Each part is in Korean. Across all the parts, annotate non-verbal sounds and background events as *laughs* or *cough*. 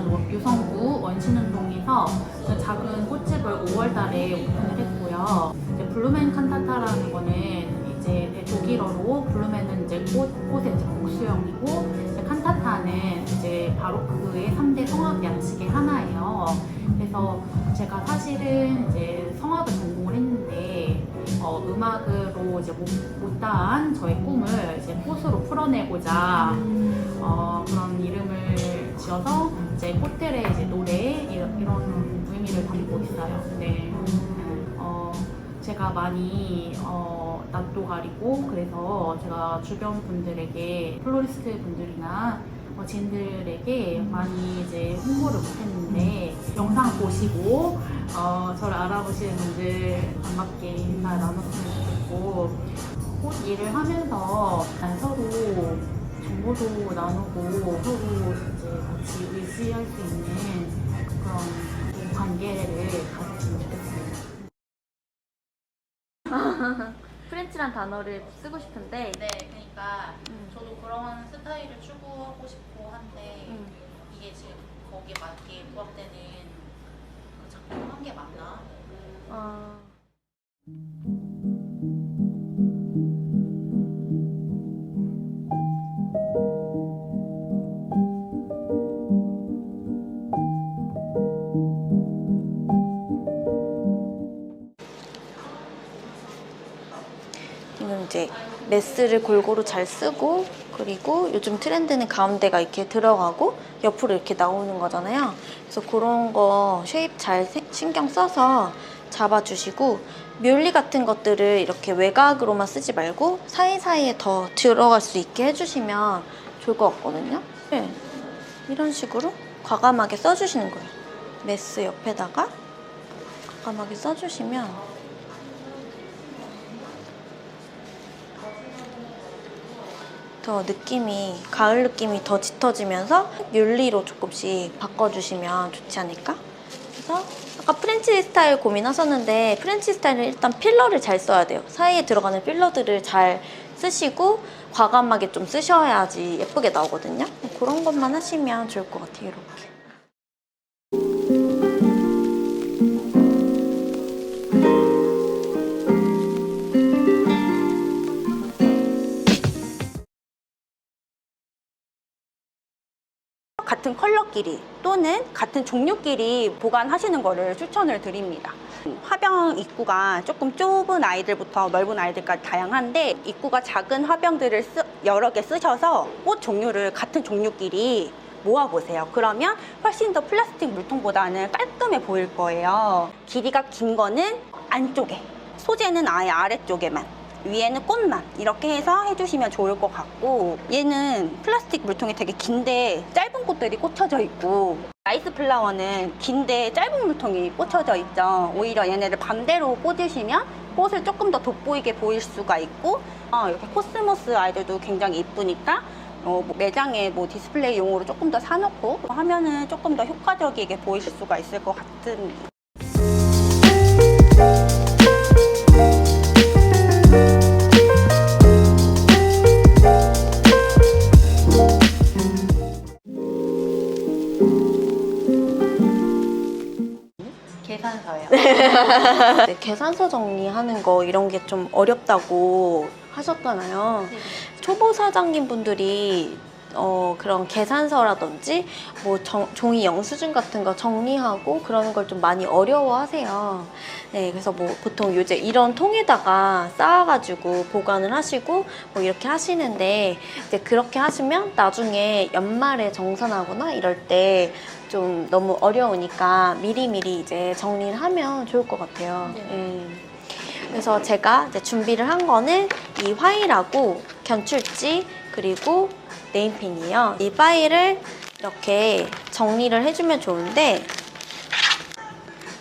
저는 유성구 원신운동에서 그 작은 꽃집을 5월달에 오픈을 했고요. 이제 블루맨 칸타타라는 거는 이제 독일어로 블루맨은 이제 꽃 꽃의 이제 복수형이고 이제 칸타타는 이제 바로크의 3대 성악 양식의 하나예요. 그래서 제가 사실은 이제 성악을 전공을 했는데 어, 음악으로 이제 못, 못다한 저의 꿈을 이제 꽃으로 풀어내고자 어, 그런 이름을 지어서 이제 꽃들의 이제 노래 이런, 이런 의미를 담고 있어요. 네. 어, 제가 많이 어, 낯도 가리고 그래서 제가 주변 분들에게 플로리스트 분들이나 어, 지인들에게 많이 이제 홍보를 못했는데 영상 보시고 어, 저를 알아보시는 분들 반갑게 인사 나눴으면 좋겠고 꽃 일을 하면서 서로 정보도 나누고 서로 이제 같이 의지할 수 있는 그런 관계를 가졌으면 좋겠습니다. 프렌치란 단어를 쓰고 싶은데 네, 그러니까 음. 저도 그런 스타일을 추구하고 싶고 한데 음. 이게 지금 거기에 맞게 부합되는 그 작품 한 게 맞나? 어, 메스를 골고루 잘 쓰고 그리고 요즘 트렌드는 가운데가 이렇게 들어가고 옆으로 이렇게 나오는 거잖아요. 그래서 그런 거 쉐입 잘 세- 신경 써서 잡아주시고 뮬리 같은 것들을 이렇게 외곽으로만 쓰지 말고 사이사이에 더 들어갈 수 있게 해주시면 좋을 것 같거든요. 네. 이런 식으로 과감하게 써주시는 거예요. 메스 옆에다가 과감하게 써주시면 더 느낌이 가을 느낌이 더 짙어지면서 뮬리로 조금씩 바꿔주시면 좋지 않을까? 그래서 아까 프렌치 스타일 고민하셨는데 프렌치 스타일은 일단 필러를 잘 써야 돼요. 사이에 들어가는 필러들을 잘 쓰시고 과감하게 좀 쓰셔야지 예쁘게 나오거든요. 그런 것만 하시면 좋을 것 같아요. 이렇게. 같은 컬러끼리 또는 같은 종류끼리 보관하시는 거를 추천을 드립니다. 화병 입구가 조금 좁은 아이들부터 넓은 아이들까지 다양한데 입구가 작은 화병들을 쓰- 여러 개 쓰셔서 꽃 종류를 같은 종류끼리 모아보세요. 그러면 훨씬 더 플라스틱 물통보다는 깔끔해 보일 거예요. 길이가 긴 거는 안쪽에, 소재는 아예 아래쪽에만. 위에는 꽃만 이렇게 해서 해주시면 좋을 것 같고 얘는 플라스틱 물통이 되게 긴데 짧은 꽃들이 꽂혀져 있고 라이스 플라워는 긴데 짧은 물통이 꽂혀져 있죠. 오히려 얘네를 반대로 꽂으시면 꽃을 조금 더 돋보이게 보일 수가 있고 어, 이렇게 코스모스 아이들도 굉장히 이쁘니까 어, 뭐 매장에 뭐 디스플레이용으로 조금 더 사놓고 하면은 조금 더 효과적이게 보이실 수가 있을 것 같은 *laughs* 네, 계산서 정리하는 거 이런 게 좀 어렵다고 하셨잖아요. 초보 사장님 분들이 어, 그런 계산서라든지 뭐 정- 종이 영수증 같은 거 정리하고 그러는 걸 좀 많이 어려워하세요. 네, 그래서 뭐 보통 요새 이런 통에다가 쌓아가지고 보관을 하시고 뭐 이렇게 하시는데 이제 그렇게 하시면 나중에 연말에 정산하거나 이럴 때 좀 너무 어려우니까 미리미리 이제 정리를 하면 좋을 것 같아요. 네. 음. 그래서 제가 이제 준비를 한 거는 이 화일하고 견출지 그리고 네임펜이에요. 이 파일을 이렇게 정리를 해주면 좋은데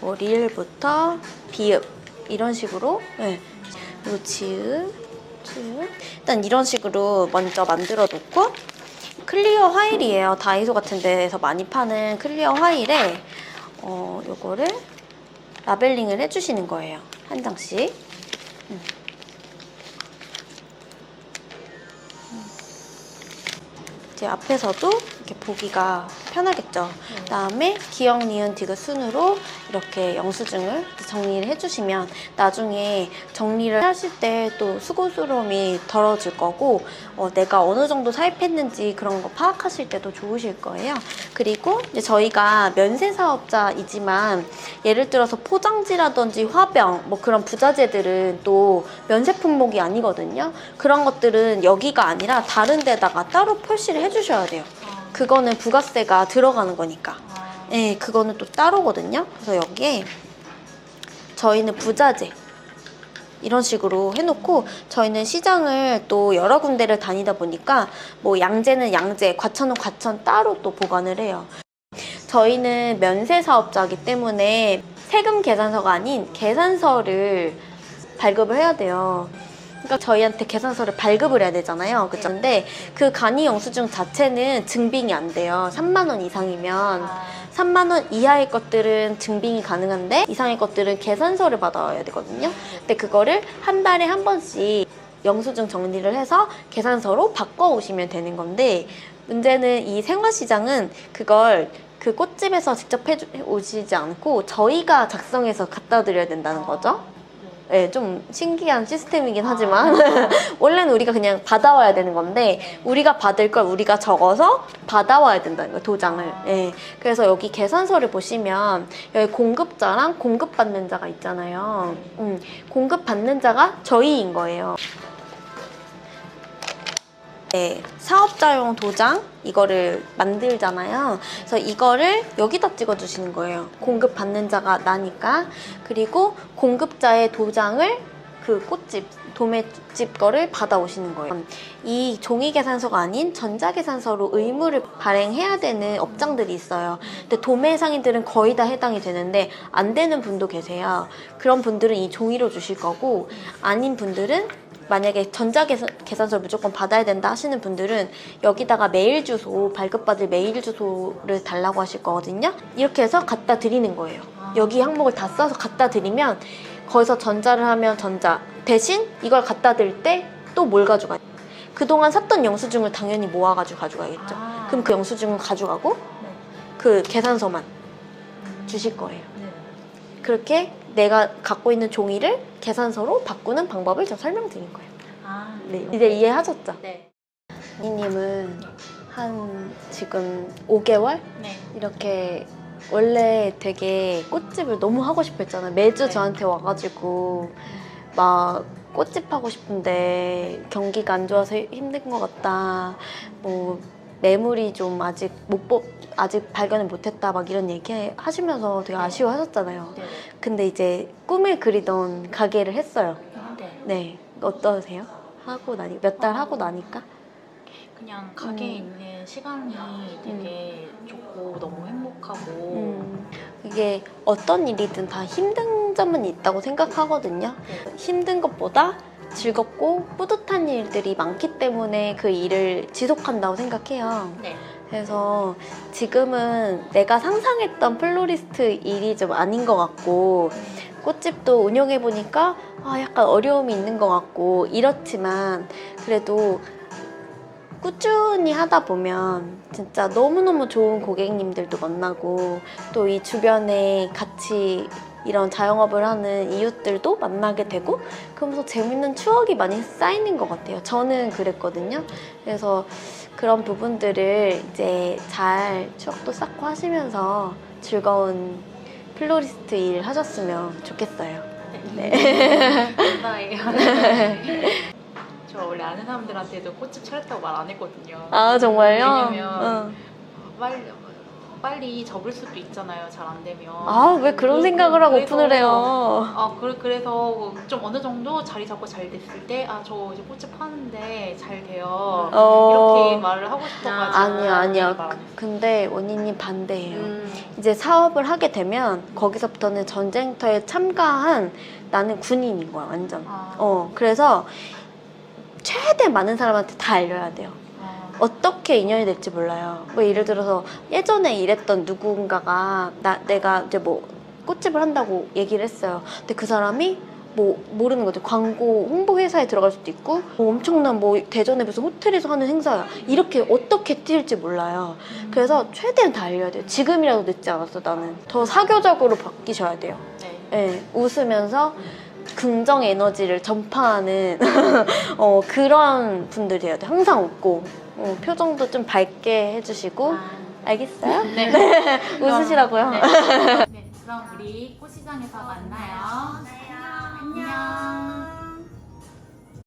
뭐 리을부터 비읍 이런 식으로 네. 그리고 지읒 지읒 일단 이런 식으로 먼저 만들어 놓고 클리어 화일이에요. 다이소 같은 데에서 많이 파는 클리어 화일에 어, 요거를 라벨링을 해주시는 거예요. 한 장씩. 음. 음. 이제 앞에서도 이렇게 보기가 편하겠죠. 그 다음에 기억, 니은, 디귿 순으로 이렇게 영수증을 정리를 해주시면 나중에 정리를 하실 때 또 수고스러움이 덜어질 거고 어, 내가 어느 정도 사입했는지 그런 거 파악하실 때도 좋으실 거예요. 그리고 이제 저희가 면세 사업자이지만 예를 들어서 포장지라든지 화병 뭐 그런 부자재들은 또 면세 품목이 아니거든요. 그런 것들은 여기가 아니라 다른 데다가 따로 표시를 해주셔야 돼요. 아, 그거는 부가세가 들어가는 거니까. 아, 네, 그거는 또 따로거든요. 그래서 여기에 저희는 부자재 이런 식으로 해놓고 저희는 시장을 또 여러 군데를 다니다 보니까 뭐 양재는 양재, 과천은 과천 따로 또 보관을 해요. 저희는 면세 사업자이기 때문에 세금 계산서가 아닌 계산서를 발급을 해야 돼요. 그러니까 저희한테 계산서를 발급을 해야 되잖아요. 그죠? 근데 그 간이 영수증 자체는 증빙이 안 돼요. 3만 원 이상이면. 아, 3만 원 이하의 것들은 증빙이 가능한데 이상의 것들은 계산서를 받아와야 되거든요. 근데 그거를 한 달에 한 번씩 영수증 정리를 해서 계산서로 바꿔 오시면 되는 건데 문제는 이 생화시장은 그걸 그 꽃집에서 직접 해 오시지 않고 저희가 작성해서 갖다 드려야 된다는 거죠. 네, 좀 신기한 시스템이긴 하지만 *laughs* 원래는 우리가 그냥 받아와야 되는 건데 우리가 받을 걸 우리가 적어서 받아와야 된다는 거예요 도장을. 예. 그래서 여기 계산서를 보시면 여기 공급자랑 공급받는 자가 있잖아요. 음, 공급받는 자가 저희인 거예요 네, 사업자용 도장 이거를 만들잖아요. 그래서 이거를 여기다 찍어주시는 거예요. 공급받는 자가 나니까. 그리고 공급자의 도장을 그 꽃집, 도매집 거를 받아오시는 거예요. 이 종이 계산서가 아닌 전자 계산서로 의무를 발행해야 되는 업장들이 있어요. 근데 도매 상인들은 거의 다 해당이 되는데 안 되는 분도 계세요. 그런 분들은 이 종이로 주실 거고 아닌 분들은 만약에 전자 계산, 계산서를 무조건 받아야 된다 하시는 분들은 여기다가 메일 주소, 발급받을 메일 주소를 달라고 하실 거거든요. 이렇게 해서 갖다 드리는 거예요. 여기 항목을 다 써서 갖다 드리면 거기서 전자를 하면 전자 대신 이걸 갖다 드릴 때 또 뭘 가져가요? 그동안 샀던 영수증을 당연히 모아가지고 가져가겠죠. 아. 그럼 그 영수증은 가져가고 네. 그 계산서만 주실 거예요. 네. 그렇게 내가 갖고 있는 종이를 계산서로 바꾸는 방법을 좀 설명드린 거예요. 아, 네, 이제 이해하셨죠? 네. 언니님은 한 지금 5개월 네. 이렇게 원래 되게 꽃집을 너무 하고 싶어 했잖아요. 매주 네. 저한테 와가지고 막 꽃집 하고 싶은데 경기가 안 좋아서 힘든 것 같다. 뭐 매물이 좀 아직 못 보, 아직 발견을 못했다. 막 이런 얘기 하시면서 되게 아쉬워하셨잖아요. 네. 근데 이제 꿈을 그리던 가게를 했어요. 네. 네, 어떠세요? 하고 나니 몇 달 하고 나니까? 그냥 가게에 음. 있는 시간이 되게 좋고 너무 행복하고 음, 이게 어떤 일이든 다 힘든 점은 있다고 생각하거든요. 네. 힘든 것보다 즐겁고 뿌듯한 일들이 많기 때문에 그 일을 지속한다고 생각해요. 네. 그래서 지금은 내가 상상했던 플로리스트 일이 좀 아닌 것 같고 꽃집도 운영해 보니까 아, 약간 어려움이 있는 것 같고 이렇지만 그래도 꾸준히 하다 보면 진짜 너무너무 좋은 고객님들도 만나고 또 이 주변에 같이 이런 자영업을 하는 이웃들도 만나게 되고 그러면서 재밌는 추억이 많이 쌓이는 것 같아요. 저는 그랬거든요. 그래서 그런 부분들을 이제 잘 추억도 쌓고 하시면서 즐거운 플로리스트 일 하셨으면 좋겠어요. 네. 감사해요. *laughs* 저 원래 아는 사람들한테도 꽃집 차렸다고 말 안 했거든요. 아 정말요? 왜냐면 응. 빨리 빨리 접을 수도 있잖아요. 잘 안 되면. 아 왜 그런 그- 생각을 하고 그래서- 오픈을 해요? 아, 그, 그래서 좀 어느 정도 자리 잡고 잘 됐을 때, 아, 저 이제 꽃집 하는데 잘 돼요. 어. 이렇게 말을 하고 싶어가지고. 아니야 아니야. 말안 했어요. 근데 원희님 반대예요. 음. 이제 사업을 하게 되면 거기서부터는 전쟁터에 참가한 나는 군인인 거야 완전. 아, 어 그래서 최대 많은 사람한테 다 알려야 돼요. 아, 어떻게 인연이 될지 몰라요. 뭐 예를 들어서 예전에 일했던 누군가가 나 내가 이제 뭐 꽃집을 한다고 얘기를 했어요. 근데 그 사람이 뭐 모르는 거죠. 광고 홍보 회사에 들어갈 수도 있고 뭐 엄청난 뭐 대전에 무슨 호텔에서 하는 행사야. 이렇게 어떻게 뛸지 몰라요. 그래서 최대한 다 알려야 돼요. 지금이라도 늦지 않았어 나는. 더 사교적으로 바뀌셔야 돼요. 네. 예, 웃으면서 긍정 에너지를 전파하는 *laughs* 어, 그런 분들이어야 돼요. 항상 웃고 어, 표정도 좀 밝게 해주시고 아, 알겠어요? 네. *laughs* 웃으시라고요. 네. *laughs* 네, 그럼 우리 꽃시장에서 만나요. 안녕.